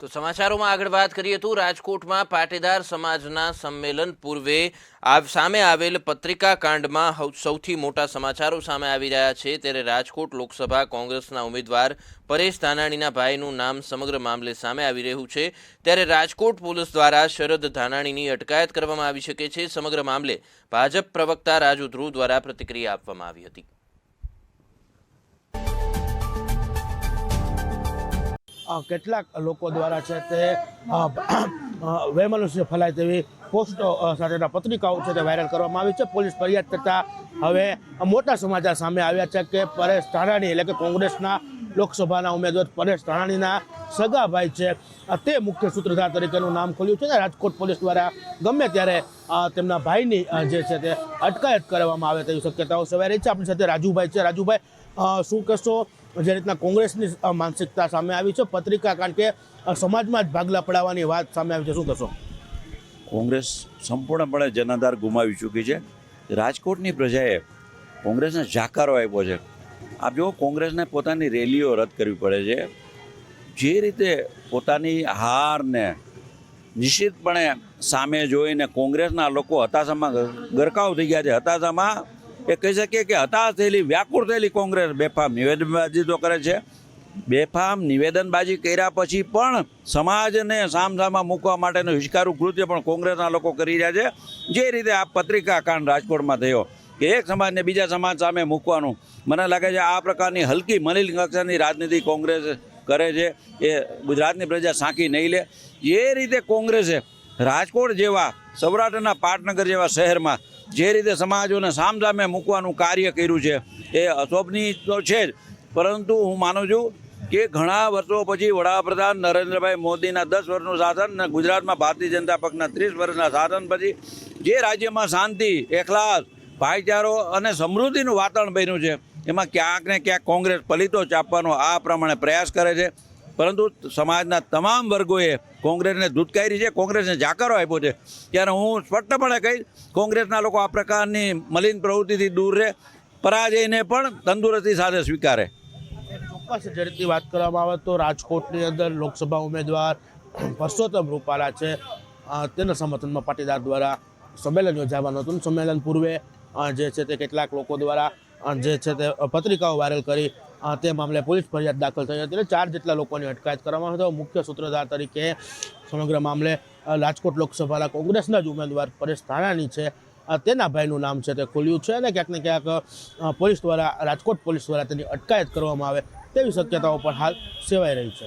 તો સમાચારોમાં આગળ વાત કરીએ તો રાજકોટમાં પાટીદાર સમાજના સંમેલન પૂર્વે સામે આવેલ પત્રિકા કાંડમાં સૌથી મોટા સમાચારો સામે આવી રહ્યા છે. ત્યારે રાજકોટ લોકસભા કોંગ્રેસના ઉમેદવાર પરેશ ધાનાણીના ભાઈનું નામ સમગ્ર મામલે સામે આવી રહ્યું છે. ત્યારે રાજકોટ પોલીસ દ્વારા શરદ ધાનાણીની અટકાયત કરવામાં આવી શકે છે. સમગ્ર મામલે ભાજપ પ્રવક્તા રાજુ ધ્રુવ દ્વારા પ્રતિક્રિયા આપવામાં આવી હતી. કેટલાક લોકો દ્વારા છે તે વેમનુષ્ય ફેલાય તેવી પોસ્ટો સાથેના પત્રિકાઓ છે તે વાયરલ કરવામાં આવી છે. પોલીસ ફરિયાદ થતાં હવે મોટા સમાચાર સામે આવ્યા છે કે પરેશ ધાનાણી એટલે કે કોંગ્રેસના લોકસભાના ઉમેદવાર પરેશ ધાનાણીના સગા ભાઈ છે. તે મુખ્ય સૂત્રધાર તરીકેનું નામ ખોલ્યું છે ને રાજકોટ પોલીસ દ્વારા ગમે ત્યારે તેમના ભાઈની જે છે તે અટકાયત કરવામાં આવે તેવી શક્યતાઓ સેવાઈ રહી છે. આપણી સાથે રાજુભાઈ છે. રાજુભાઈ શું કહેશો? જે રીતના કોંગ્રેસની માનસિકતા સામે આવી છે, પત્રિકા કારણ કે સમાજમાં જ ભાગલા પડાવવાની વાત સામે આવી છે. શું કહેશો? કોંગ્રેસ સંપૂર્ણપણે જનાધાર ગુમાવી ચૂકી છે. રાજકોટની પ્રજાએ કોંગ્રેસને જાકારો આપ્યો છે. આપ જો કોંગ્રેસને પોતાની રેલીઓ રદ કરવી પડે છે. જે રીતે પોતાની હારને નિશ્ચિતપણે સામે જોઈને કોંગ્રેસના લોકો હતાશામાં ગરકાવ થઈ ગયા છે. હતાશામાં એ કહી શકીએ કે હતાશ થયેલી, વ્યાકુળ થયેલી કોંગ્રેસ બેફામ નિવેદનબાજી તો કરે છે. બેફામ નિવેદનબાજી કર્યા પછી પણ સમાજને સામસામા મૂકવા માટેનું હિચકારું કૃત્ય પણ કોંગ્રેસના લોકો કરી રહ્યા છે. જે રીતે આ પત્રિકા કાંડ રાજકોટમાં થયો, કે એક સમાજને બીજા સમાજ સામે મૂકવાનું. મને લાગે છે આ પ્રકારની હલકી મલિન કક્ષાની રાજનીતિ કોંગ્રેસ કરે છે. એ ગુજરાતની પ્રજા સાંકી નહીં લે. જે રીતે કોંગ્રેસે રાજકોટ જેવા, સૌરાષ્ટ્રના પાટનગર જેવા શહેરમાં જે રીતે સમાજોને સામસામે મૂકવાનું કાર્ય કર્યું છે, એ અશોભનીય તો છે જ. પરંતુ હું માનું છું કે ઘણા વર્ષો પછી વડાપ્રધાન નરેન્દ્રભાઈ મોદીના દસ વર્ષનું શાસન અને ગુજરાતમાં ભારતીય જનતા પક્ષના ત્રીસ વર્ષના શાસન પછી જે રાજ્યમાં શાંતિ એકલાસ ભાઈચારો અને સમૃદ્ધિનું વાતાવરણ બન્યું છે, એમાં ક્યાંક ને ક્યાંક કોંગ્રેસ પલિતો ચાપવાનો આ પ્રમાણે પ્રયાસ કરે છે. પરંતુ સમાજના તમામ વર્ગોએ કોંગ્રેસને ધૂતકારી છે, કોંગ્રેસને જાકારો આપ્યો છે. ત્યારે હું સ્પષ્ટપણે કહીશ, કોંગ્રેસના લોકો આ પ્રકારની મલિન પ્રવૃત્તિથી દૂર રહે, પરાજયને પણ તંદુરસ્તી સાથે સ્વીકારે. ચોક્કસ ઝડપથી વાત કરવામાં આવે તો રાજકોટની અંદર લોકસભા ઉમેદવાર પરસોત્તમ રૂપાલા છે. તેના સમર્થનમાં પાટીદાર દ્વારા સંમેલન યોજાવાનું હતું. સંમેલન પૂર્વે જે છે તે કેટલાક લોકો દ્વારા જે છે તે પત્રિકાઓ વાયરલ કરી તે મામલે પોલીસ ફરિયાદ દાખલ થઈ હતી અને ચાર જેટલા લોકોની અટકાયત કરવામાં હતો. મુખ્ય સૂત્રધાર તરીકે સમગ્ર મામલે રાજકોટ લોકસભાના કોંગ્રેસના જ ઉમેદવાર પરેશ ધાણાની છે. તેના ભાઈનું નામ છે તે ખુલ્યું છે અને ક્યાંક ને ક્યાંક પોલીસ દ્વારા, રાજકોટ પોલીસ દ્વારા તેની અટકાયત કરવામાં આવે તેવી શક્યતાઓ પણ હાલ સેવાઈ રહી છે.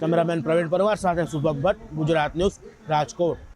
કેમેરામેન પ્રવીણ પરવાર સાથે સુભગ ભટ્ટ, ગુજરાત ન્યૂઝ, રાજકોટ.